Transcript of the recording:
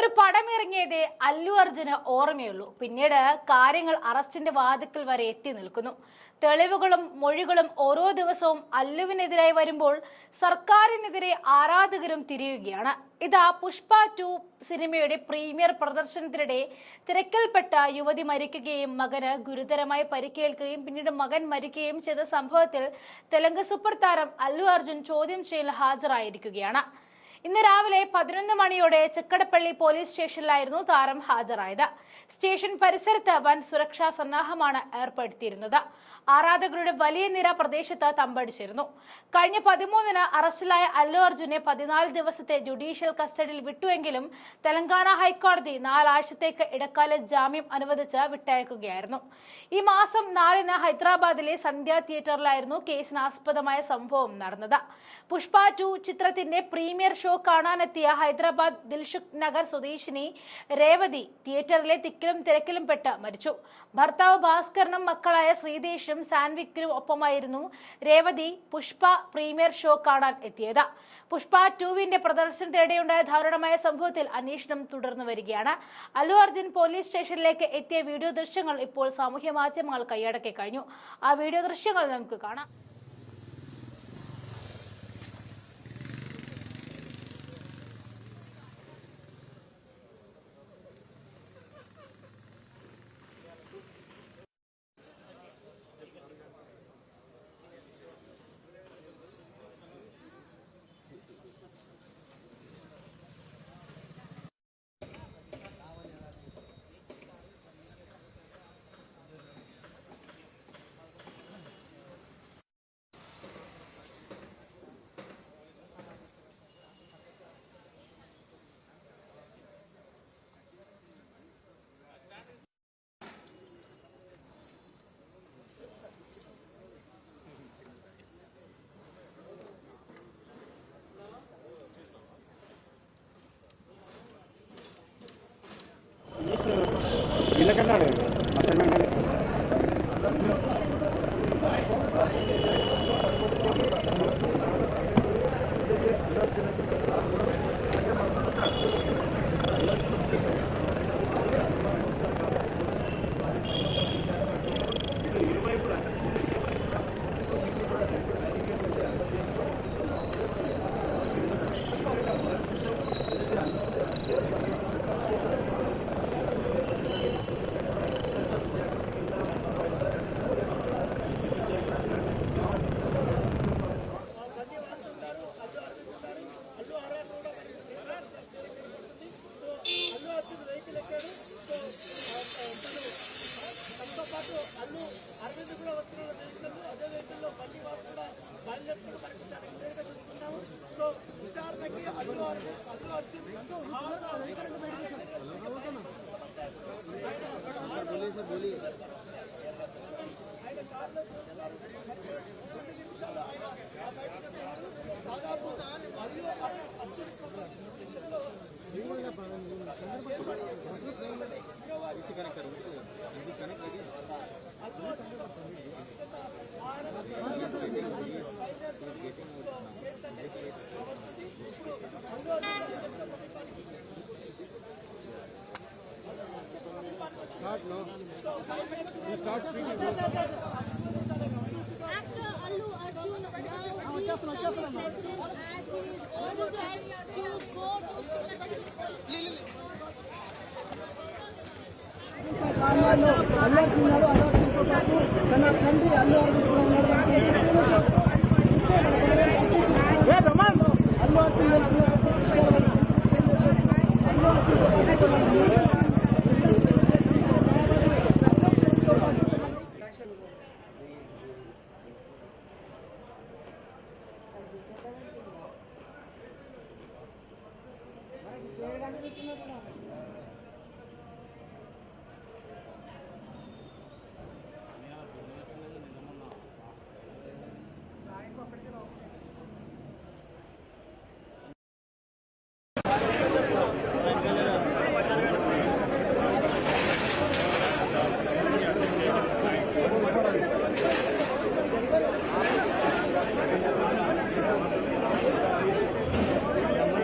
ഒരു പടം ഇറങ്ങിയത് അല്ലു അർജുന് ഓർമ്മയുള്ളൂ. പിന്നീട് കാര്യങ്ങൾ അറസ്റ്റിന്റെ വാതിക്കൽ വരെ എത്തി നിൽക്കുന്നു. തെളിവുകളും മൊഴികളും ഓരോ ദിവസവും അല്ലുവിനെതിരായി വരുമ്പോൾ സർക്കാരിനെതിരെ ആരാധകരും തിരിയുകയാണ്. ഇതാ പുഷ്പ ടു സിനിമയുടെ പ്രീമിയർ പ്രദർശനത്തിനിടെ തിരക്കിൽപ്പെട്ട യുവതി മരിക്കുകയും മകന് ഗുരുതരമായി പരിക്കേൽക്കുകയും പിന്നീട് മകൻ മരിക്കുകയും ചെയ്ത സംഭവത്തിൽ തെലുങ്ക് സൂപ്പർ താരം അല്ലു അർജുൻ ചോദ്യം ചെയ്യൽ ഹാജരായിരിക്കുകയാണ്. ഇന്ന് രാവിലെ പതിനൊന്ന് മണിയോടെ ചെക്കടപ്പള്ളി പോലീസ് സ്റ്റേഷനിലായിരുന്നു താരം ഹാജരായത്. സ്റ്റേഷൻ പരിസരത്ത് വൻ സുരക്ഷാ സന്നാഹമാണ് ഏർപ്പെടുത്തിയിരുന്നത്. ആരാധകരുടെ വലിയ നിര പ്രദേശത്ത് തമ്പടിച്ചിരുന്നു. കഴിഞ്ഞ പതിമൂന്നിന് അറസ്റ്റിലായ അല്ലു അർജുനെ പതിനാല് ദിവസത്തെ ജുഡീഷ്യൽ കസ്റ്റഡിയിൽ വിട്ടുവെങ്കിലും തെലങ്കാന ഹൈക്കോടതി നാലാഴ്ചത്തേക്ക് ഇടക്കാല ജാമ്യം അനുവദിച്ച് വിട്ടയക്കുകയായിരുന്നു. ഈ മാസം നാലിന് ഹൈദരാബാദിലെ സന്ധ്യ തിയേറ്ററിലായിരുന്നു കേസിന് ആസ്പദമായ സംഭവം നടന്നത്. പുഷ്പ ടു ചിത്രത്തിന്റെ പ്രീമിയർ ഷോ കാണാനെത്തിയ ഹൈദരാബാദ് ദിൽഷുഖ് നഗർ സ്വദേശിനി രേവതി തിയേറ്ററിലെ തിക്കിലും തിരക്കിലും പെട്ട് മരിച്ചു. ഭർത്താവ് ഭാസ്കറിനും മക്കളായ ശ്രീദേശിനും സാൻവിക്കിനും ഒപ്പമായിരുന്നു രേവതി പുഷ്പ പ്രീമിയർ ഷോ കാണാൻ എത്തിയത്. പുഷ്പ ടുവിന്റെ പ്രദർശനത്തിനിടെയുണ്ടായ ദാരുണമായ സംഭവത്തിൽ അന്വേഷണം തുടർന്നു വരികയാണ്. അല്ലു അർജുൻ പോലീസ് സ്റ്റേഷനിലേക്ക് എത്തിയ വീഡിയോ ദൃശ്യങ്ങൾ ഇപ്പോൾ സാമൂഹ്യ മാധ്യമങ്ങൾ കൈയടക്കി കഴിഞ്ഞു. ആ വീഡിയോ ദൃശ്യങ്ങൾ നമുക്ക് കാണാം. കണ്ടാണ് వచ్చింది వెహికల్ ఎక్కాడు తనతో పాటు అల్లు అరవింద్ కూడా వస్తున్నాడు వెహికల్ అదే వెహికల్లో బండి వాసు కూడా బయలుదేరుతున్న చూసుకున్నాము సో విచారణకి అల్లు అరవింద్ అల్లు అల్లు అర్జున్తో పాటు తన తండ్రి అల్లు అర్జున్ కూడా ఉన్నటువంటి అల్లు Gracias.